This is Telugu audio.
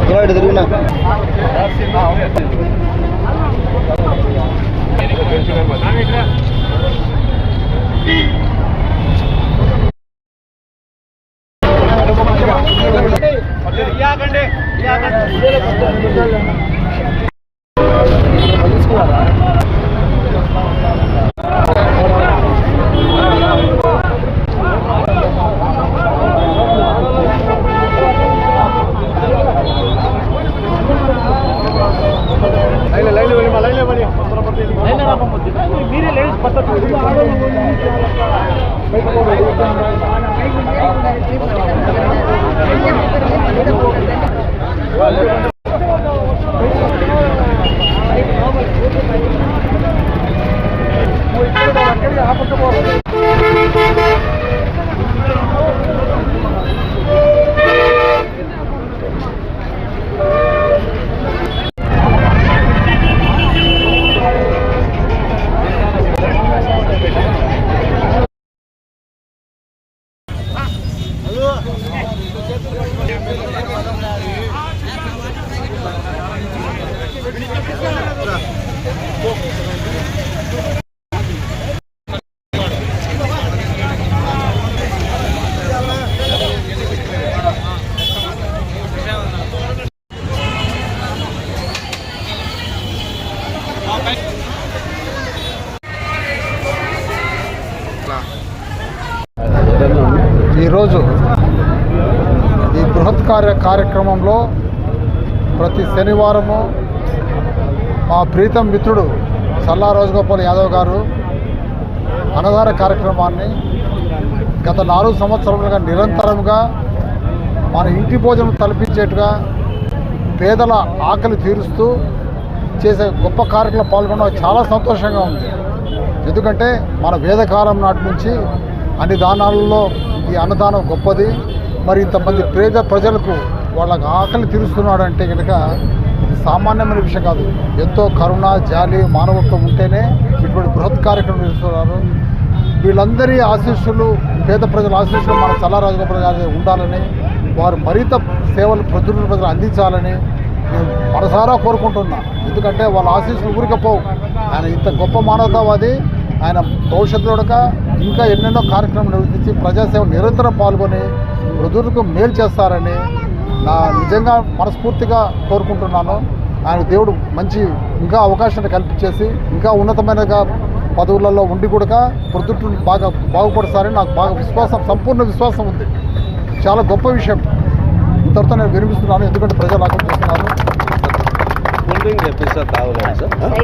ப்ரொவைட் திருவிண்ணா ಯಾಕಂಡೆ ಯಾಕಂಡೆ మీరే లేడీస్ పద్ధతి బైక్ ఈరోజు ఈ బృహత్ కార్య కార్యక్రమంలో ప్రతి శనివారము మా ప్రీతం మిత్రుడు సల్లా రాజగోపాల్ యాదవ్ గారు అన్నదాన కార్యక్రమాన్ని గత నాలుగు సంవత్సరాలుగా నిరంతరంగా మన ఇంటి భోజనం తలపించేట్టుగా పేదల ఆకలి తీరుస్తూ చేసే గొప్ప కార్యక్రమం పాల్గొనడం చాలా సంతోషంగా ఉంది. ఎందుకంటే మన వేదకాలం నాటి నుంచి అన్ని దానాలలో ఈ అన్నదానం గొప్పది. మరి ఇంతమంది పేద ప్రజలకు వాళ్ళకి ఆకలి తీరుస్తున్నాడు అంటే కనుక సామాన్యమైన విషయం కాదు. ఎంతో కరుణ జాలి మానవత్వం ఉంటేనే ఇటువంటి బృహత్ కార్యక్రమం చేస్తున్నారు వీళ్ళందరి ఆశీస్సులు పేద ప్రజల ఆశీస్సులు మన చల్లారాజగోపాల్ గారి ఉండాలని వారు మరింత సేవలు ప్రజల ప్రజలు అందించాలని నేను మనసారా కోరుకుంటున్నా. ఎందుకంటే వాళ్ళ ఆశీస్సులు ఊరికపోవు ఆయన ఇంత గొప్ప మానవతావాది ఆయన భవిష్యత్తులో ఇంకా ఎన్నెన్నో కార్యక్రమాలు నిర్వహించి ప్రజాసేవ నిరంతరం పాల్గొని ప్రజలకు మేలు చేస్తారని నా నిజంగా మనస్ఫూర్తిగా కోరుకుంటున్నాను. ఆయన దేవుడు మంచి ఇంకా అవకాశాన్ని కల్పించేసి ఇంకా ఉన్నతమైనగా పదవులలో ఉండి కూడా ప్రొద్దుట్లు బాగా బాగుపడతారని నాకు బాగా విశ్వాసం సంపూర్ణ విశ్వాసం ఉంది. చాలా గొప్ప విషయం. ఇంతటితో నేను వినిపిస్తున్నాను. ఎందుకంటే ప్రజలు ఆకర్షిస్తున్నారు కూల్ డ్రింక్ తెప్పిస్తా తాగలేదు సార్